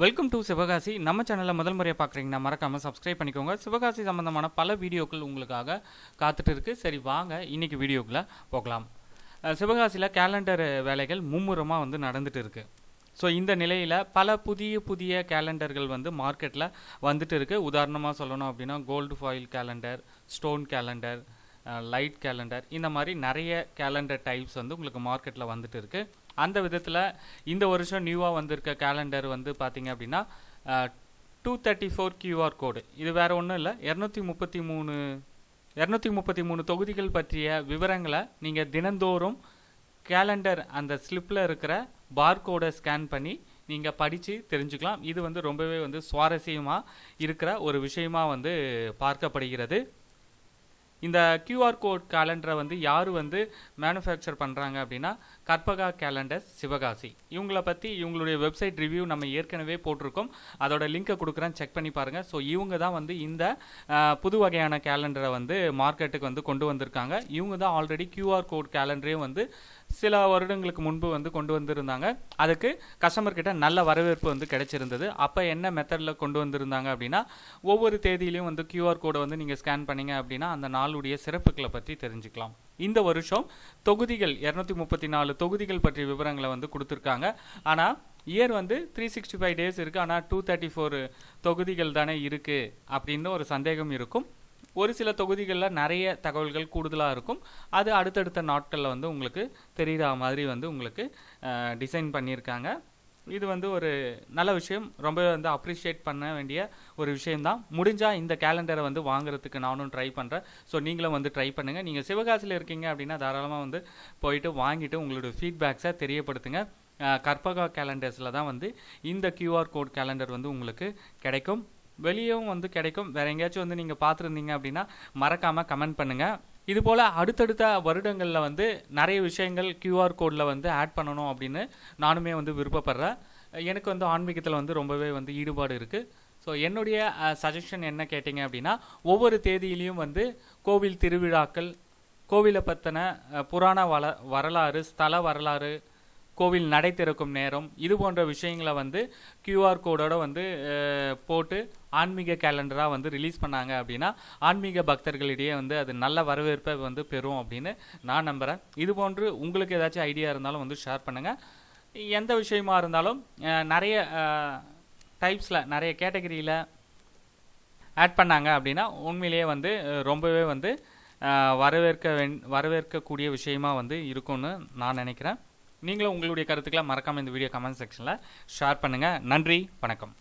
Welcome to Sivakasi. நம்ம சேனலில் முதல் முறையாக பார்க்குறீங்கன்னா மறக்காமல் சப்ஸ்கிரைப் பண்ணிக்கோங்க. சிவகாசி சம்மந்தமான பல வீடியோக்கள் உங்களுக்காக காத்துட்டு இருக்கு. சரி வாங்க. இன்னைக்கு வீடியோக்குள்ளே போகலாம். சிவகாசியில் கேலண்டர் வேலைகள் மும்முரமாக வந்து நடந்துட்டு இருக்கு. ஸோ இந்த நிலையில் பல புதிய புதிய கேலண்டர்கள் வந்து மார்க்கெட்டில் வந்துட்டு இருக்கு. உதாரணமாக சொல்லணும் அப்படின்னா gold foil calendar stone calendar light calendar இந்த மாதிரி நிறைய கேலண்டர் டைப்ஸ் வந்து உங்களுக்கு மார்க்கெட்டில் வந்துட்டு இருக்குது அந்த விதத்தில் இந்த வருஷம் நியூவாக வந்திருக்க கேலண்டர் வந்து பார்த்திங்க அப்படின்னா two thirty four QR code இது வேறு ஒன்றும் இல்லை. இரநூத்தி முப்பத்தி மூணு இரநூத்தி முப்பத்தி மூணு தொகுதிகள் பற்றிய விவரங்களை நீங்கள் தினந்தோறும் கேலண்டர் அந்த ஸ்லிப்பில் இருக்கிற பார்கோடை ஸ்கேன் பண்ணி நீங்கள் படித்து தெரிஞ்சுக்கலாம். இது வந்து ரொம்பவே வந்து சுவாரஸ்யமாக இருக்கிற ஒரு விஷயமா வந்து பார்க்கப்படுகிறது. இந்த கியூஆர் கோட் கேலண்டரை வந்து யார் வந்து மேனுஃபேக்சர் பண்ணுறாங்க அப்படின்னா கற்பகா கேலண்டர்ஸ் சிவகாசி. இவங்கள பற்றி இவங்களுடைய வெப்சைட் ரிவ்யூ நம்ம ஏற்கனவே போட்டிருக்கோம். அதோட லிங்கை கொடுக்குறேன். செக் பண்ணி பாருங்கள் ஸோ இவங்க தான் வந்து இந்த புது வகையான கேலண்டரை வந்து மார்க்கெட்டுக்கு வந்து கொண்டு வந்திருக்காங்க. இவங்க தான் ஆல்ரெடி கியூஆர் கோட் கேலண்டரையும் வந்து சில வருடங்களுக்கு முன்பு வந்து கொண்டு வந்திருந்தாங்க. அதுக்கு கஸ்டமர் கிட்ட நல்ல வரவேற்பு வந்து கிடைச்சிருந்தது. அப்போ என்ன மெத்தடில் கொண்டு வந்திருந்தாங்க அப்படின்னா ஒவ்வொரு தேதியிலையும் வந்து கியூஆர் கோடை வந்து நீங்கள் ஸ்கேன் பண்ணீங்க அப்படின்னா அந்த நாளுடைய சிறப்புகளை பற்றி தெரிஞ்சுக்கலாம். இந்த வருஷம் தொகுதிகள் இரநூத்தி முப்பத்தி நாலு தொகுதிகள் பற்றிய விவரங்களை வந்து கொடுத்துருக்காங்க. ஆனால் இயர் வந்து த்ரீ சிக்ஸ்டி ஃபைவ் டேஸ் இருக்குது ஆனால் டூ தேர்ட்டி ஃபோர் தொகுதிகள் தானே இருக்குது அப்படின்னு ஒரு சந்தேகம் இருக்கும். ஒரு சில தொகுதிகளில் நிறைய தகவல்கள் கூடுதலாக இருக்கும். அது அடுத்தடுத்த நாட்களில் வந்து உங்களுக்கு தெரிகிற மாதிரி வந்து உங்களுக்கு டிசைன் பண்ணியிருக்காங்க. இது வந்து ஒரு நல்ல விஷயம். ரொம்ப வந்து அப்ரிஷியேட் பண்ண வேண்டிய ஒரு விஷயம்தான். முடிஞ்சால் இந்த கேலண்டரை வந்து வாங்குறதுக்கு நானும் ட்ரை பண்ணுறேன் ஸோ நீங்களும் வந்து ட்ரை பண்ணுங்கள் நீங்கள் சிவகாசியில் இருக்கீங்க அப்படின்னா தாராளமாக வந்து போயிட்டு வாங்கிட்டு உங்களோட ஃபீட்பேக்ஸை தெரியப்படுத்துங்க. கற்பகா கேலண்டர்ஸில் தான் வந்து இந்த கியூஆர் கோட் கேலண்டர் வந்து உங்களுக்கு கிடைக்கும். வெளியேவும் வந்து கிடைக்கும். வேறு எங்கேயாச்சும் வந்து நீங்கள் பார்த்துருந்தீங்க அப்படின்னா மறக்காமல் கமெண்ட் பண்ணுங்கள் இதுபோல் அடுத்தடுத்த வருடங்களில் வந்து நிறைய விஷயங்கள் கியூஆர் கோடில் வந்து ஆட் பண்ணணும் அப்படின்னு நானுமே வந்து விருப்பப்படுறேன். எனக்கு வந்து ஆன்மீகத்தில் வந்து ரொம்பவே வந்து ஈடுபாடு இருக்குது ஸோ என்னுடைய சஜஷன் என்ன கேட்டிங்க அப்படின்னா ஒவ்வொரு தேதியிலையும் வந்து கோவில் திருவிழாக்கள் கோவிலை பற்றின புராண வள வரலாறு ஸ்தல வரலாறு கோவில் நடை திறக்கும் நேரம் இது போன்ற விஷயங்களை வந்து கியூஆர் கோடோட வந்து போட்டு ஆன்மீக கேலண்டராக வந்து ரிலீஸ் பண்ணாங்க அப்படின்னா ஆன்மீக பக்தர்களிடையே வந்து அது நல்ல வரவேற்பை வந்து பெறும் அப்படின்னு நான் நம்புகிறேன் இது போன்று உங்களுக்கு ஏதாச்சும் ஐடியா இருந்தாலும் வந்து ஷேர் பண்ணுங்கள் எந்த விஷயமா இருந்தாலும் நிறைய டைப்ஸில் நிறைய கேட்டகரியில் ஆட் பண்ணாங்க அப்படின்னா உண்மையிலேயே வந்து ரொம்பவே வந்து வரவேற்க வேண் வரவேற்கக்கூடிய விஷயமா வந்து இருக்கும்னு நான் நினைக்கிறேன். நீங்களும் உங்களுடைய கருத்துக்களை மறக்காமல் இந்த வீடியோ கமெண்ட் செக்ஷனில் ஷேர் பண்ணுங்கள் நன்றி வணக்கம்.